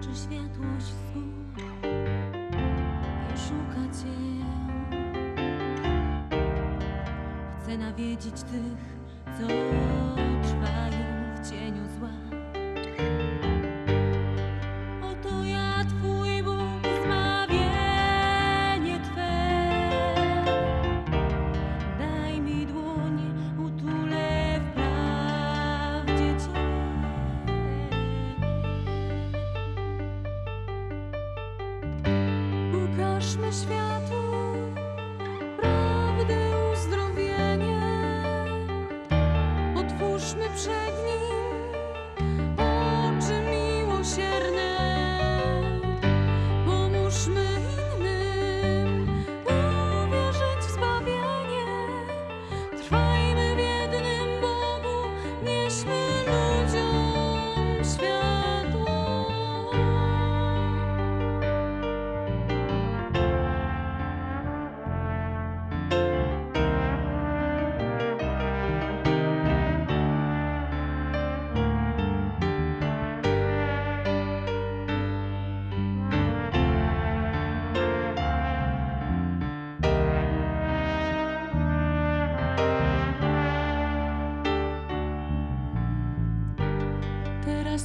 oczy światłość z gór i szuka cię. Chcę nawiedzić tych, co Ukażmy światu prawdę, uzdrowienie. Otwórzmy przed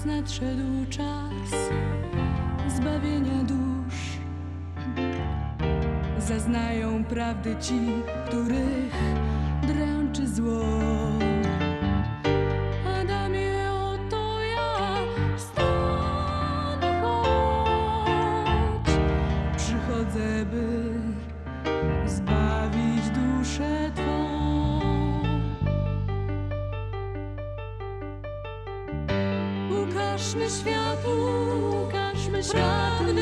Nadszedł czas zbawienia dusz. Zaznają prawdy ci, których Ukażmy światu, ukażmy światu